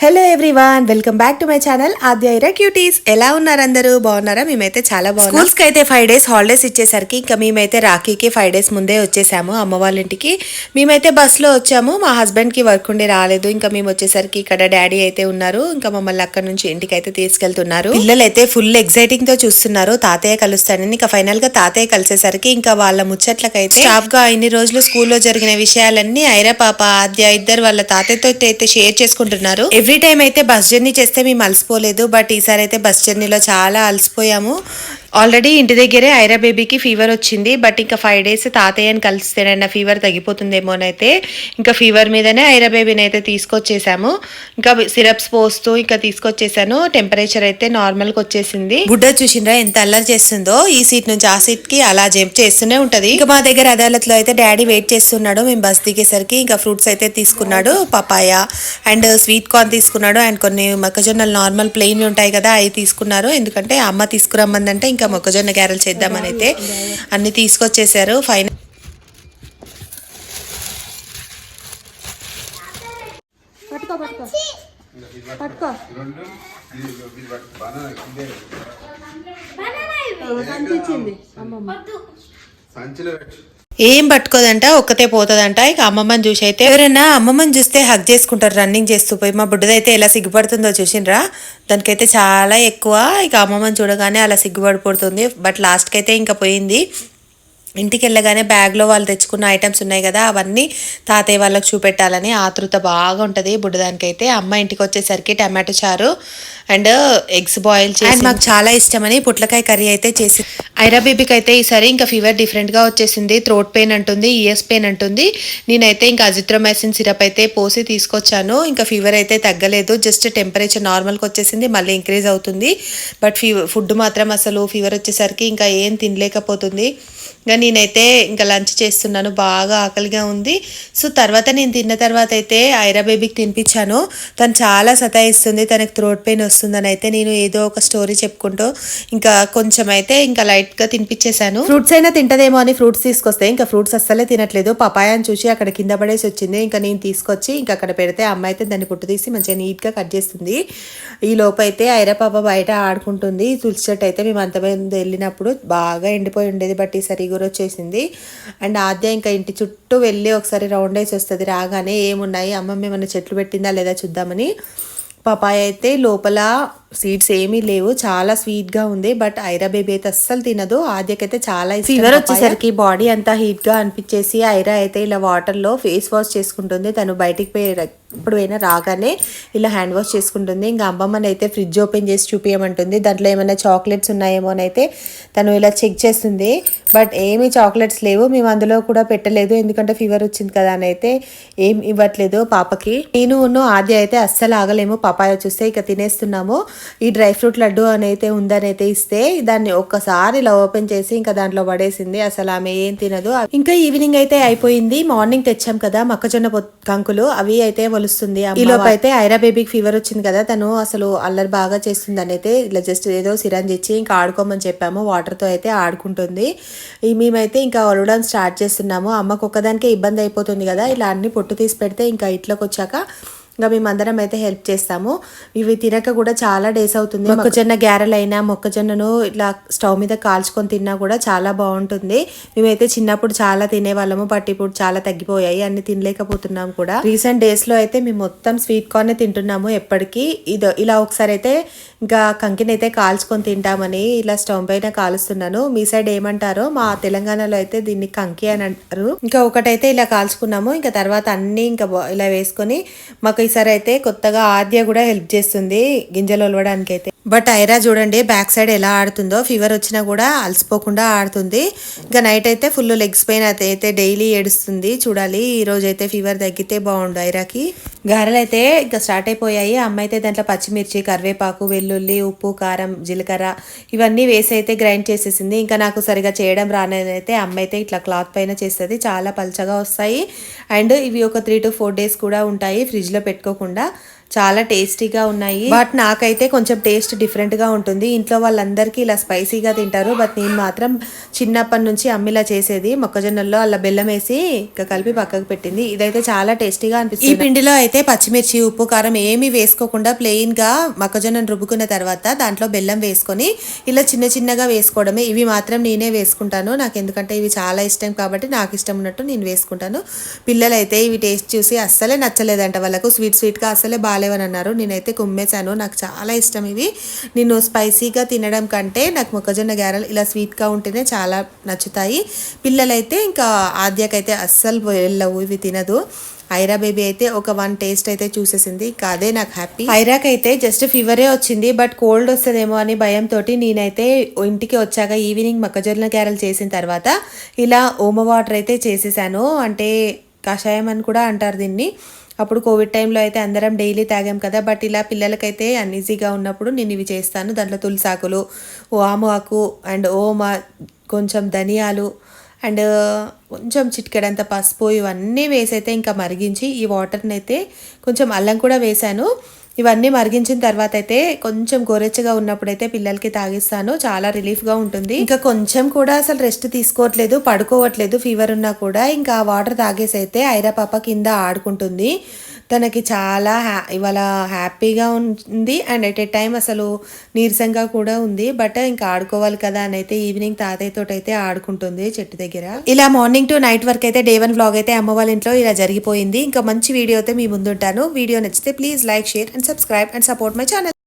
Hello everyone welcome back to my channel Aadya cuties ఎలా ఉన్నారు అందరూ? బాగున్నారా? మేమైతే చాలా బాగున్నాం. స్కూల్స్కి అయితే ఫైవ్ డేస్ హాలిడేస్ ఇచ్చేసరికి ఇంకా మేమైతే రాఖీకి ఫైవ్ డేస్ ముందే వచ్చేసాము అమ్మ వాళ్ళ ఇంటికి మేమైతే బస్లో వచ్చాము మా హస్బెండ్కి వర్క్ ఉండి రాలేదు. ఇంకా మేము వచ్చేసరికి ఇక్కడ డాడీ అయితే ఉన్నారు. ఇంకా మమ్మల్ని అక్కడ నుంచి ఇంటికి అయితే తీసుకెళ్తున్నారు. పిల్లలు అయితే ఫుల్ ఎక్సైటింగ్తో చూస్తున్నారు. తాతయ్య కలుస్తానని ఇంకా ఫైనల్గా తాతయ్య కలిసేసరికి ఇంకా వాళ్ళ ముచ్చట్లకైతే స్టాప్గా ఇన్ని రోజులు స్కూల్లో జరిగిన విషయాలన్నీ ఐరా పాప ఆద్య ఇద్దరు వాళ్ళ తాతయ్యతో అయితే షేర్ చేసుకుంటున్నారు. ఎవ్రీ టైం అయితే బస్ జర్నీ చేస్తే మేము అలసిపోలేదు బట్ ఈసారి అయితే బస్ జర్నీలో చాలా అలసిపోయాము. ఆల్రెడీ ఇంటి దగ్గరే ఐరా బేబీకి ఫీవర్ వచ్చింది బట్ ఇంకా ఫైవ్ డేస్ తాతయ్యని కలిస్తేనైనా ఫీవర్ తగ్గిపోతుందేమోనైతే ఇంకా ఫీవర్ మీదనే ఐరా బేబీని అయితే తీసుకొచ్చేసాము. ఇంకా సిరప్స్ పోస్తూ ఇంకా తీసుకొచ్చేసాను. టెంపరేచర్ అయితే నార్మల్గా వచ్చేసింది. బుడ్డ చూసిండ్రా ఎంత అల్లరి చేస్తుందో. ఈ సీట్ నుంచి ఆ సీట్కి అలా జంప్ చేస్తూనే ఉంటుంది. ఇంకా మా దగ్గర అదాలత్లో అయితే డాడీ వెయిట్ చేస్తున్నాడు. మేము బస్ దిగేసరికి ఇంకా ఫ్రూట్స్ అయితే తీసుకున్నాడు. పపాయ అండ్ స్వీట్ కార్న్ తీసుకున్నాడు. అండ్ కొన్ని మొక్కజొన్నలు నార్మల్ ప్లెయిన్ ఉంటాయి కదా అవి తీసుకున్నారు. ఎందుకంటే అమ్మ తీసుకురమ్మందంటే ఇంకా మొక్కజొన్న గ్యారెలు చేద్దామని అయితే అన్ని తీసుకొచ్చేసారు. ఫైనల్ పట్టుకో పట్టుకో. పట్టుకో. కనిపించింది అమ్మమ్మ. సంచిలో పెట్టు. ఏం పట్టుకోదంట ఒక్కతే పోతుందంట. ఇక అమ్మమ్మని చూసి అయితే ఎవరైనా అమ్మమ్మని చూస్తే హగ్ చేసుకుంటారు రన్నింగ్ చేస్తూ పోయి. మా బుడ్డదైతే ఎలా సిగ్గుపడుతుందో చూసిండ్రా. దానికైతే చాలా ఎక్కువ. ఇక అమ్మమ్మని చూడగానే అలా సిగ్గుపడిపోతుంది. బట్ లాస్ట్కి అయితే ఇంకా పోయింది. ఇంటికి వెళ్ళగానే బ్యాగ్లో వాళ్ళు తెచ్చుకున్న ఐటమ్స్ ఉన్నాయి కదా అవన్నీ తాతయ్య వాళ్ళకి చూపెట్టాలని ఆతృత బాగా ఉంటుంది బుడ్డదానికైతే. అమ్మ ఇంటికి వచ్చేసరికి టమాటో చారు అండ్ ఎగ్స్ బాయిల్ చేసి మాకు చాలా ఇష్టమని పుట్లకాయ కర్రీ అయితే చేసి ఐరా బేబీకి అయితే ఈసారి ఇంకా ఫీవర్ డిఫరెంట్గా వచ్చేసింది థ్రోట్ పెయిన్ అంటుంది ఇయర్స్ పెయిన్ అంటుంది. నేనైతే ఇంకా అజిత్రోమైసిన్ సిరప్ అయితే పోసి తీసుకొచ్చాను. ఇంకా ఫీవర్ అయితే తగ్గలేదు జస్ట్ టెంపరేచర్ నార్మల్కి వచ్చేసింది మళ్ళీ ఇంక్రీజ్ అవుతుంది. బట్ ఫీవర్ ఫుడ్ మాత్రం అసలు ఫీవర్ వచ్చేసరికి ఇంకా ఏం తినలేకపోతుంది. ఇంకా నేనైతే ఇంకా లంచ్ చేస్తున్నాను బాగా ఆకలిగా ఉంది. సో తర్వాత నేను తిన్న తర్వాత అయితే ఐరా బేబీకి తినిపించాను. తను చాలా సతాయిస్తుంది తనకు థ్రోట్ పెయిన్ వస్తుందని అయితే నేను ఏదో ఒక స్టోరీ చెప్పుకుంటూ ఇంకా కొంచెం అయితే ఇంకా లైట్గా తినిపించేశాను. ఫ్రూట్స్ అయినా తింటదేమో అని ఫ్రూట్స్ తీసుకొస్తే ఇంకా ఫ్రూట్స్ అస్సలే తినట్లేదు. పపాయాని చూసి అక్కడ కింద పడేసి వచ్చింది. ఇంకా నేను తీసుకొచ్చి ఇంకా అక్కడ పెడితే అమ్మ అయితే దాన్ని పుట్టు తీసి మంచిగా నీట్గా కట్ చేస్తుంది. ఈ లోపు అయితే ఐరా పాప బయట ఆడుకుంటుంది. తులసి చెట్టు అయితే మేము అంతమంది వెళ్ళినప్పుడు బాగా ఎండిపోయి ఉండేది. బట్ ఈసారి గురొచ్చేసింది. అండ్ ఆద్య ఇంకా ఇంటి చుట్టూ వెళ్ళి ఒకసారి రౌండ్ వేసి వస్తుంది. రాగానే ఏమున్నాయి? అమ్మమ్మ ఏమైనా చెట్లు పెట్టిందా లేదా చూద్దామని. పపాయ అయితే లోపల సీడ్స్ ఏమీ లేవు. చాలా స్వీట్గా ఉంది. బట్ ఐరా బేబీ అయితే అస్సలు తినదు. ఆద్యకైతే చాలా ఫీవర్ వచ్చేసరికి బాడీ అంతా హీట్గా అనిపించేసి ఐరా అయితే ఇలా వాటర్లో ఫేస్ వాష్ చేసుకుంటుంది. తను బయటికి పోయి ఎప్పుడు అయినా రాగానే ఇలా హ్యాండ్ వాష్ చేసుకుంటుంది. ఇంకా అమ్మమ్మని అయితే ఫ్రిడ్జ్ ఓపెన్ చేసి చూపించమంటుంది దాంట్లో ఏమైనా చాక్లెట్స్ ఉన్నాయేమో అని అయితే తను ఇలా చెక్ చేస్తుంది. బట్ ఏమీ చాక్లెట్స్ లేవు. మేము అందులో కూడా పెట్టలేదు. ఎందుకంటే ఫీవర్ వచ్చింది కదా అని అయితే ఏం ఇవ్వట్లేదు పాపకి. నేను ఉన్ను ఆద్య అయితే అస్సలు ఆగలేము. పాపాయ చూస్తే ఇక తినేస్తున్నాము. ఈ డ్రై ఫ్రూట్ లడ్డు అని అయితే ఉందని అయితే ఇస్తే దాన్ని ఒక్కసారి ఇలా ఓపెన్ చేసి ఇంకా దాంట్లో పడేసింది. అసలు ఆమె ఏం తినదు. ఇంకా ఈవినింగ్ అయితే అయిపోయింది. మార్నింగ్ తెచ్చాం కదా మొక్కజొన్న కంకులు. అవి అయితే వలుస్తుంది ఈ లోపు అయితే ఐరా బేబీకి ఫీవర్ వచ్చింది కదా. తను అసలు అల్లరి బాగా చేస్తుందని అయితే ఇలా జస్ట్ ఏదో సిరంజ్ ఇచ్చి ఇంకా ఆడుకోమని చెప్పాము. వాటర్తో అయితే ఆడుకుంటుంది. ఈ మేమైతే ఇంకా వలవడం స్టార్ట్ చేస్తున్నాము. అమ్మకు ఒక్కదానికే ఇబ్బంది అయిపోతుంది కదా. ఇలా అన్ని పొట్టు తీసి పెడితే ఇంకా ఇంట్లోకి వచ్చాక ఇంకా మేమందరం అయితే హెల్ప్ చేస్తాము. ఇవి తినక కూడా చాలా డేస్ అవుతుంది. మొక్కజొన్న గ్యారెలైనా మొక్కజొన్నను ఇట్లా స్టవ్ మీద కాల్చుకొని తిన్నా కూడా చాలా బాగుంటుంది. మేమైతే చిన్నప్పుడు చాలా తినేవాళ్ళము బట్ ఇప్పుడు చాలా తగ్గిపోయాయి అన్ని తినలేకపోతున్నాం కూడా. రీసెంట్ డేస్లో అయితే మేము మొత్తం స్వీట్ కార్న్ తింటున్నాము ఎప్పటికీ. ఇది ఇలా ఒకసారి అయితే ఇంకా కంకిని అయితే కాల్చుకొని తింటామని ఇలా స్టవ్ పైన కాలుస్తున్నాను. మీ సైడ్ ఏమంటారో మా తెలంగాణలో అయితే దీన్ని కంకి అని అంటారు. ఇంకా ఒకటైతే ఇలా కాల్చుకున్నాము. ఇంకా తర్వాత అన్ని ఇంకా ఇలా వేసుకొని మాకు ఈసారి అయితే కొత్తగా ఆద్య కూడా హెల్ప్ చేస్తుంది గింజలు ఒలవడానికి అయితే బట్ ఐరా చూడండి బ్యాక్ సైడ్ ఎలా ఆడుతుందో ఫీవర్ వచ్చినా కూడా అలసిపోకుండా ఆడుతుంది. ఇంకా నైట్ అయితే ఫుల్ లెగ్స్ పైన అయితే డైలీ ఏడుస్తుంది. చూడాలి ఈ రోజు అయితే ఫీవర్ తగ్గితే బాగుండు ఐరాకి. గారెలు అయితే ఇంకా స్టార్ట్ అయిపోయాయి. అమ్మ అయితే దాంట్లో పచ్చిమిర్చి కరివేపాకు వెల్లుల్లి ఉప్పు కారం జీలకర్ర ఇవన్నీ వేసి అయితే గ్రైండ్ చేసేసింది. ఇంకా నాకు సరిగా చేయడం రానని అయితే అమ్మ అయితే ఇట్లా క్లాత్ పైన చేస్తుంది. చాలా పల్చగా వస్తాయి. అండ్ ఇవి ఒక త్రీ టు ఫోర్ డేస్ కూడా ఉంటాయి. ఫ్రిడ్జ్లో పెట్టుకోకుండా చాలా టేస్టీగా ఉన్నాయి. బట్ నాకైతే కొంచెం టేస్ట్ డిఫరెంట్గా ఉంటుంది. ఇంట్లో వాళ్ళందరికీ ఇలా స్పైసీగా తింటారు. బట్ నేను మాత్రం చిన్నప్పటి నుంచి అమ్మిలా చేసేది మొక్కజొన్నల్లో అలా బెల్లం వేసి ఇంకా కలిపి పక్కకు పెట్టింది. ఇదైతే చాలా టేస్టీగా అనిపిస్తుంది. ఈ పిండిలో అయితే పచ్చిమిర్చి ఉప్పు కారం ఏమీ వేసుకోకుండా ప్లెయిన్గా మొక్కజొన్నను రుబ్బుకున్న తర్వాత దాంట్లో బెల్లం వేసుకొని ఇలా చిన్న చిన్నగా వేసుకోవడమే. ఇవి మాత్రం నేనే వేసుకుంటాను. నాకు ఎందుకంటే ఇవి చాలా ఇష్టం కాబట్టి నాకు ఇష్టం ఉన్నట్టు నేను వేసుకుంటాను. పిల్లలు అయితే ఇవి టేస్ట్ చూసి అస్సలే నచ్చలేదంట. వాళ్ళకు స్వీట్ స్వీట్గా అస్సలే బాగాలేవని అన్నారు నేనైతే కుమ్మేశాను. నాకు చాలా ఇష్టం ఇవి. నేను స్పైసీగా తినడం కంటే నాకు మొక్కజొన్న గారెలు ఇలా స్వీట్గా ఉంటేనే చాలా నచ్చుతాయి. పిల్లలైతే ఇంకా ఆద్యకైతే అస్సలు వెళ్ళవు ఇవి తినదు. ఐరా బేబీ అయితే ఒక వన్ టేస్ట్ అయితే చూసేసింది. ఇంకా అదే నాకు హ్యాపీ. ఐరాకి అయితే జస్ట్ ఫీవరే వచ్చింది బట్ కోల్డ్ వస్తుందేమో అని భయంతో నేనైతే ఇంటికి వచ్చాక ఈవినింగ్ మొక్కజొన్న గారెలు చేసిన తర్వాత ఇలా ఓమ వాటర్ అయితే చేసేసాను. అంటే కషాయం అని కూడా అంటారు దీన్ని. అప్పుడు కోవిడ్ టైంలో అయితే అందరం డైలీ తాగాం కదా బట్ ఇలా పిల్లలకైతే అన్ఈజీగా ఉన్నప్పుడు నేను ఇవి చేస్తాను. దాంట్లో తులసాకులు వాము ఆకు అండ్ ఓమా కొంచెం ధనియాలు అండ్ కొంచెం చిటికెడంత పసుపు ఇవన్నీ వేసి అయితే ఇంకా మరిగించి ఈ వాటర్ని అయితే కొంచెం అల్లం కూడా వేశాను. ఇవన్నీ మరిగించిన తర్వాత అయితే కొంచెం గోరెచ్చగా ఉన్నప్పుడు అయితే పిల్లలకి తాగిస్తాను. చాలా రిలీఫ్గా ఉంటుంది. ఇంకా కొంచెం కూడా అసలు రెస్ట్ తీసుకోవట్లేదు పడుకోవట్లేదు ఫీవర్ ఉన్నా కూడా. ఇంకా ఆ వాటర్ తాగేసి అయితే ఐరా పాప కింద ఆడుకుంటుంది. తనకి చాలా హ్యా ఇవాళ హ్యాపీగా ఉంది అండ్ ఎట్ ఏ టైం అసలు నీరసంగా కూడా ఉంది. బట్ ఇంకా ఆడుకోవాలి కదా అని అయితే ఈవినింగ్ తాతయ్యతో అయితే ఆడుకుంటుంది చెట్టు దగ్గర. ఇలా మార్నింగ్ టు నైట్ వరకు అయితే డే వన్ వ్లాగ్ అయితే అమ్మ వాళ్ళ ఇంట్లో ఇలా జరిగిపోయింది. ఇంకా మంచి వీడియో అయితే మీ ముందుంటాను. వీడియో నచ్చితే please like share and subscribe and support my channel.